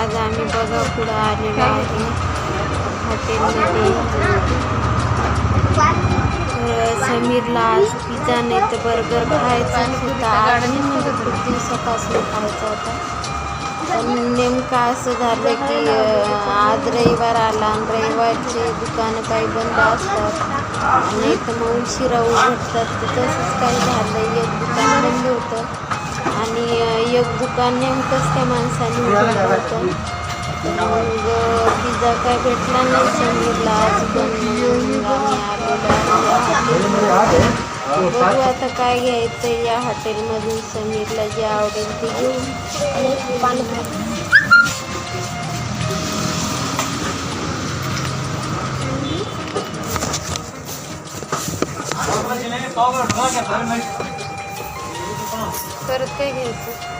आज आम्ही बघा पुढं आलेलो आहे. हॉटेलमध्ये. समीरला आज पिझ्झा नाही तर बर्गर खायचा होता आज म्हणजे खूप दिवसापासून खायचा होता. पण नेमकं असं झालं की आज रविवार आला आणि रविवारचे दुकानं काही बंद असतात. नाही तर मग उशिरा उघडतात तर तसंच काही झालं एक दुकान बंद होतं. आणि एक दुकान नेमकंच त्या माणसाने होतं. मग पिझ्झा काय भेटला नाही समीरला आज पण मग आम्ही आलेलो बघू आता काय घ्यायचं या हॉटेलमधून समीरला जे आवडेल ते घेऊ पाणीपुरी परत काय घ्यायचं?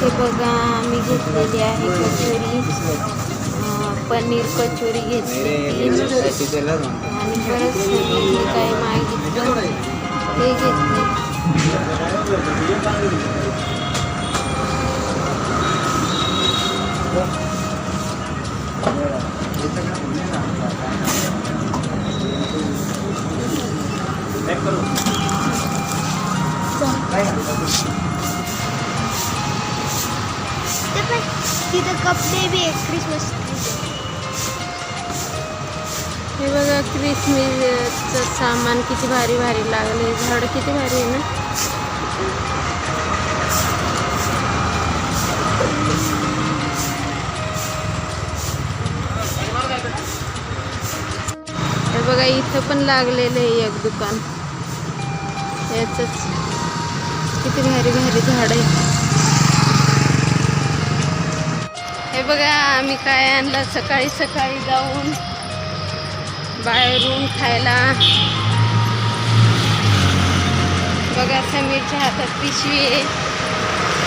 इथे बघा आम्ही घेतलेली आहे कचोरी. पनीर कचोरी घेतली. आणि परत सगळी काही मागितलं. ते घेतले. तिथं कपडे बी आहेत क्रिसमस हे बघा क्रिसमसचं सामान किती भारी भारी लागले झाड किती भारी आहे ना? हे बघा इथं पण लागलेलं आहे एक दुकान. याचंच. किती भारी भारी झाड आहे हे बघा आम्ही काय आणलं? सकाळी सकाळी जाऊन बाहेरून खायला. बघा समीरच्या हातात पिशवी आहे.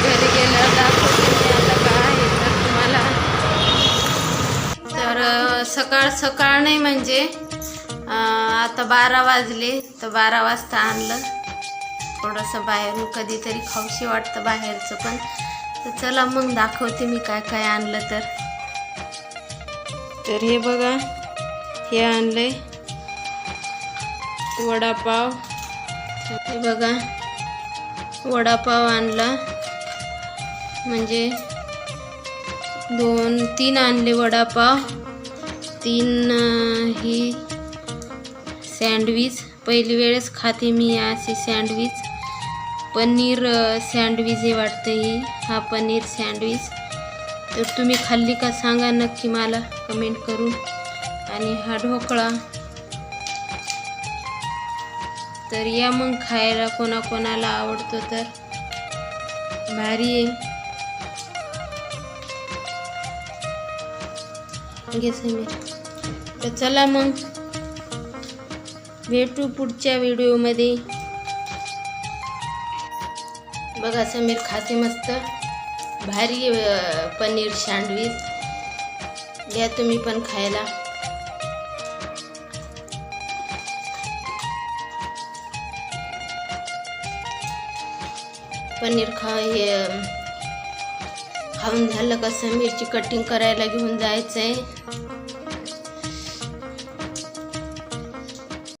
घरी गेलं दाखवते मी काय आहे तर तुम्हाला. तर सकाळ सकाळ नाही म्हणजे आता बारा वाजले. तर बारा वाजता आणलं. थोडंसं बाहेरून कधीतरी खाऊशी वाटतं बाहेरचं पण. तर चला मग दाखवते मी काय काय आणलं तर. तर हे बघा हे आणले वडापाव. हे बघा वडापाव आणला. म्हणजे दोन तीन आणले वडापाव. तीन ही सँडविच पहिली वेळेस खाते मी अशी सँडविच पनीर सँडविच हे वाटतं ही. हा पनीर सँडविच तर तुम्ही खाल्ली का सांगा नक्की मला कमेंट करून. आणि हा ढोकळा. तर या मग खायला कोणाकोणाला आवडतो तर. भारी आहे. समीर. तर चला मग भेटू पुढच्या व्हिडिओमध्ये बघा समीर खाते मस्त. भारी पनीर सँडविच. घ्या तुम्ही पण खायला. पनीर खा हे खाऊन झालं का समीरची कटिंग करायला घेऊन जायचं आहे